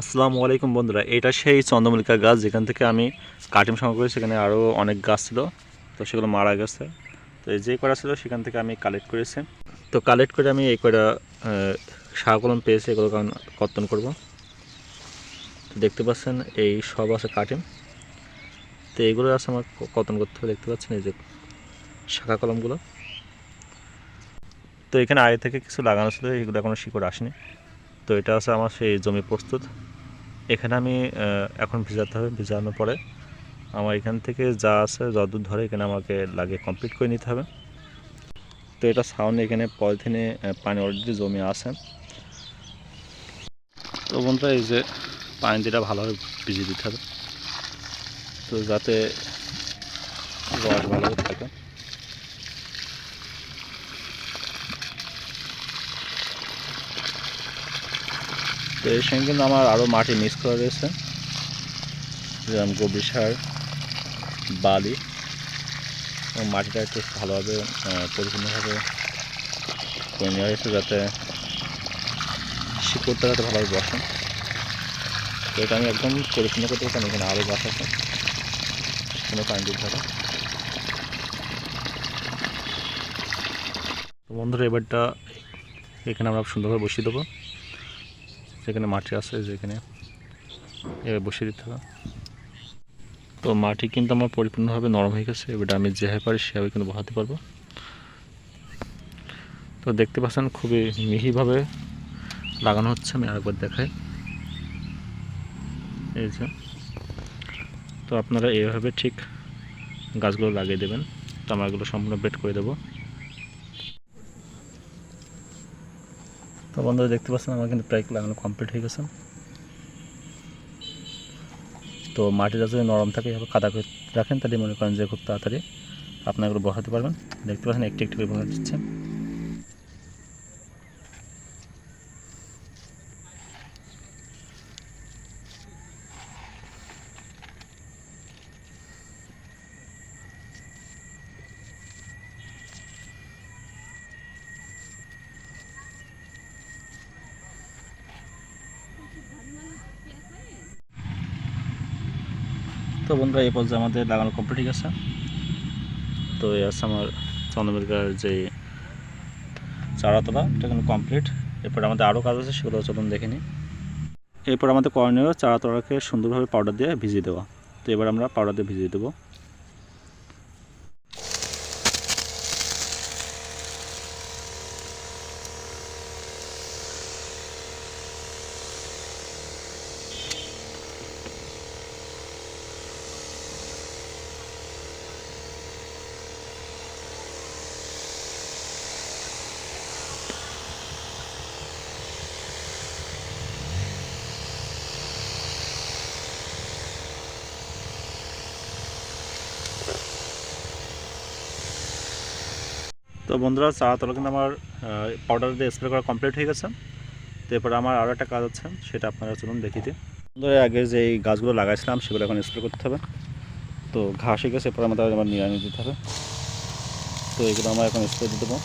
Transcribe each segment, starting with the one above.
আসসালামু আলাইকুম বন্ধুরা, এটা সেই চন্দ্রমল্লিকা গাছ যেখান থেকে আমি কাটিং সংগ্রহ করেছি সেখানে আরও অনেক গাছ ছিল, তো সেগুলো মারা গেছে। তো এই যে কটা ছিল, সেখান থেকে আমি কালেক্ট করেছি। তো কালেক্ট করে আমি এই কটা কলম পেয়েছি এগুলো কারণ কর্তন করব। তো দেখতে পাচ্ছেন, এই সব আছে কাটিং তো এইগুলো আছে আমার কর্তন করতে হবে, দেখতে পাচ্ছেন এই যে শাখা কলমগুলো তো এখানে আগে থেকে কিছু লাগানো ছিল, এগুলো এখনও শিকড় আসেনি। তো এটা আছে আমার সেই জমি প্রস্তুত। এখানে আমি এখন ভিজাতে হবে ভিজানোর পরে আমার এখান থেকে যা আছে যতদূর ধরে এখানে আমাকে লাগে কমপ্লিট করে নিতে হবে। তো এটা সাউন্ড, এখানে পলিথিনে পানি অলরেডি জমে আছে। তো বন্ধুরা, এই যে পানি দিটা ভালোভাবে ভিজিয়ে দিতে হবে। তো যাতে রস ভালোভাবে থাকে। তো এর সঙ্গে কিন্তু আমার আরও মাটি মিক্স করা রয়েছে। যেমন গোবর সার, বালি, এবং মাটিটা একটু ভালোভাবে পরিপূর্ণভাবে করে নেওয়া হয়েছে যাতে শিকড়টা যাতে ভালোভাবে বসে। তো এটা আমি একদম পরিপূর্ণ করতে পারতাম এখানে আরও গাছ আছে। কোনো পানি দিতে হবে। বন্ধুরা, এবারটা এখানে আমরা সুন্দরভাবে বসিয়ে দেবো। যেখানে মাটি আছে, যেখানে এভাবে বসিয়ে দিতে হবে। তো মাটি কিন্তু আমার পরিপূর্ণভাবে নরম হয়ে গেছে, এবারে আমি যেভাবে পারি সেভাবে কিন্তু বসাতে পারব। তো দেখতে পাচ্ছেন খুবই মিহিভাবে লাগানো হচ্ছে, আমি আরেকবার দেখাই। এই যে, তো আপনারা এইভাবে ঠিক গাছগুলো লাগিয়ে দেবেন। তো আমরা এগুলো সম্পূর্ণ বেড করে দেবো। তো বন্ধুরা দেখতে পাচ্ছেন, আমার কিন্তু প্রায় লাগানো কমপ্লিট হয়ে গেছে। তো মাটিটা যদি নরম থাকে, এভাবে কাদা করে রাখেন, তাহলে মনে করেন যে খুব তাড়াতাড়ি আপনারা বসাতে পারবেন। দেখতে পাচ্ছেন, একটি একটি করে বসা দিচ্ছে তো বন্ধুরা, এই পর্যায়ে আমাদের লাগানো কমপ্লিট হয়ে গেছে তো এই আছে আমার চন্দ্রমির্গার যে চারাতলা, এটা কিন্তু কমপ্লিট এরপর আমাদের আরও কাজ আছে, সেগুলো চলুন দেখে নিই। এরপর আমাদের করণীয় চারাতলাকে সুন্দরভাবে পাউডার দিয়ে ভিজিয়ে দেওয়া। তো এবার আমরা পাউডার দিয়ে ভিজিয়ে দেবো। তো বন্ধুরা চারাতলা কিন্তু আমার পাউডার দিয়ে স্প্রে করা কমপ্লিট হয়ে গেছে। তো এরপর আমার আরও একটা কাজ আছে, সেটা আপনারা চলুন দেখিয়ে দিই। বন্ধুরা আগে যে এই গাছগুলো লাগাইছিলাম, সেগুলো এখন স্প্রে করতে হবে। তো ঘাস হয়ে গেছে, এরপর আমাদের আবার নিয়ে দিতে হবে। তো এগুলো আমার এখন স্প্রে দিয়ে দেবো।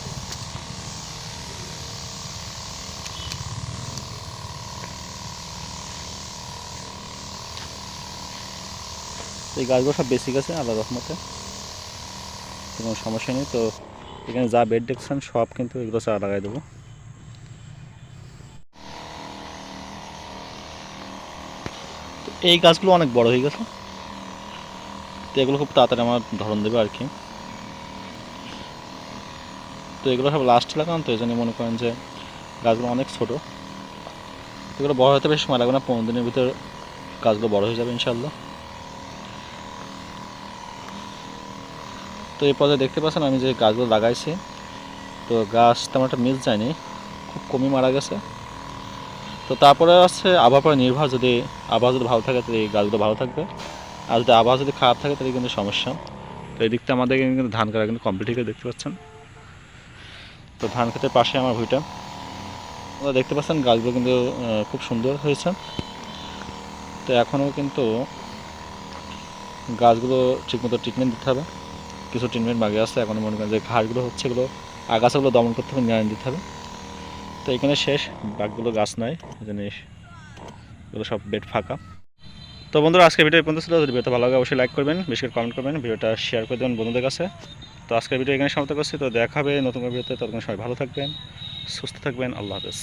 এই গাছগুলো সব বেশি গেছে আলাদা রকমতে কোনো সমস্যা নেই, তো এখানে যা বেড দেখছেন সব কিন্তু এগুলো চারা লাগাই দেবো। এই গাছগুলো অনেক বড় হয়ে গেছে। তো এগুলো খুব তাড়াতাড়ি আমার ধরন দেবে আর কি। তো এগুলো সব লাস্ট লাগান, তো এই জন্য মনে করেন যে গাছগুলো অনেক ছোট। এগুলো বড় হতে বেশ সময় লাগবে না, পনেরো দিনের ভিতরে গাছগুলো বড় হয়ে যাবে ইনশাল্লাহ তো এই পর্যায়ে দেখতে পাচ্ছেন আমি যে গাছগুলো লাগাইছি। তো গাছ তেমন একটা মিস যায়নি, খুব কমই মারা গেছে। তো তারপরে আছে আবহাওয়ার নির্ভর, যদি আবহাওয়া যদি ভালো থাকে তাহলে এই গাছগুলো ভালো থাকবে। আর যদি আবহাওয়া যদি খারাপ থাকে তাহলে কিন্তু সমস্যা। তো এই দিকটা আমাদের কিন্তু ধান কাটা কিন্তু কমপ্লিট হয়ে দেখতে পাচ্ছেন। তো ধান খেতের পাশে আমার ভুঁইটা। ওরা দেখতে পাচ্ছেন গাছগুলো কিন্তু খুব সুন্দর হয়েছে। তো এখনও কিন্তু গাছগুলো ঠিকমতো ট্রিটমেন্ট দিতে হবে। কিছু ট্রিটমেন্ট বাকি আছে। এখন মনে করেন যে ঘাসগুলো হচ্ছে এগুলো, আগাছাগুলো দমন করতে হবে, নিরানি দিতে হবে। তো এখানে শেষ, বাঘগুলো গাছ নাই জন্য এগুলো সব বেড ফাঁকা। তো বন্ধুরা, আজকের ভিডিও এই পর্যন্ত ছিল। যদি ভিডিওটা ভালো লাগে, অবশ্যই লাইক করবেন, বেশি করে কমেন্ট করবেন, ভিডিওটা শেয়ার করে দেবেন বন্ধুদের কাছে। তো আজকের ভিডিও এখানে সমাপ্ত করছি। তো দেখা হবে নতুন ভিডিওতে। ততক্ষণ সবাই ভালো থাকবেন, সুস্থ থাকবেন। আল্লাহ হাফেজ।